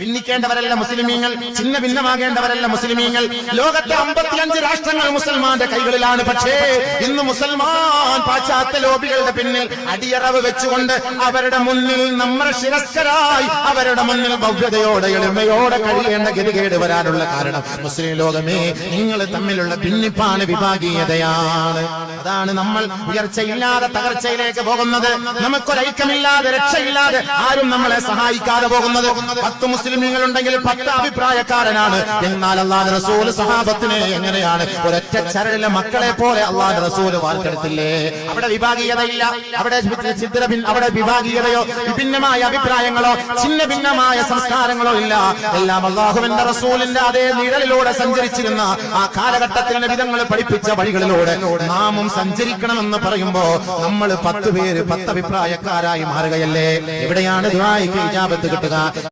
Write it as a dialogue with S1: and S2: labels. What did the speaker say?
S1: ഭിന്നിക്കേണ്ടവരല്ല മുസ്ലിമീങ്ങൾ ചിന്ന ഭിന്നമാകേണ്ടവരല്ല മുസ്ലിമീങ്ങൾ. ലോകത്തെ അമ്പത്തിയഞ്ച് രാഷ്ട്രങ്ങൾ മുസൽമാന്റെ കൈകളിലാണ്. പക്ഷേ ഇന്ന് മുസൽമാൻ പാശ്ചാത്യ ലോബികളുടെ പിന്നിൽ അടിയറവ് വെച്ചുകൊണ്ട് അവരുടെ മുന്നിൽ നമ്മൾ ശിരസ്കരായി അവരുടെ മുന്നിൽ ഭവ്യതയോടെ എളിമയോടെ കഴിയേണ്ട ഗതികേട് വരാനുള്ള കാരണം മുസ്ലിം ലോകമേ നിങ്ങൾ തമ്മിലുള്ള ഭിന്നിപ്പാണ് വിഭാഗീയതയാണ്. അതാണ് നമ്മൾ ഉയർച്ചയില്ലാതെ തകർച്ചയിലേക്ക് പോകുന്നത്. നമുക്കൊരൈക്യമില്ലാതെ രക്ഷയില്ലാതെ ആരും നമ്മളെ സഹായിക്കാതെ പോകുന്നത്. പത്ത് മുസ്ലിമീങ്ങൾ ഉണ്ടെങ്കിൽ പത്ത് അഭിപ്രായക്കാരനാണ്. എന്നാൽ അള്ളാഹ് റസൂൽ സഹാബത്തിനെ എങ്ങനെയാണ്? ഒരൊറ്റ ചരടിലെ മക്കളെ പോലെ അള്ളാഹ് റസൂൽ വാർത്തെടുത്തില്ലേ? അവിടെ വിഭാഗീയതയില്ല. അവിടെ അവിടെ വിഭാഗീയതയോ വിഭിന്നമായ അഭിപ്രായങ്ങളോ ചിന്ന ഭിന്നമായ സംസ്കാരങ്ങളോ ഇല്ല. എല്ലാം അള്ളാഹുവിന്റെ റസൂലിന്റെ അതേ നിഴലിലൂടെ സഞ്ചരിച്ചിരുന്ന ആ കാലഘട്ടത്തിൽ വിധങ്ങൾ പഠിപ്പിച്ച വഴികളിലൂടെ നാമും സഞ്ചരിക്കണമെന്ന് പറയുമ്പോ നമ്മൾ പത്ത് പേര് പത്ത് അഭിപ്രായക്കാരായി മാറുകയല്ലേ? എവിടെയാണ് ദുബായിക്ക് ഇജാബത്ത് കിട്ടുക?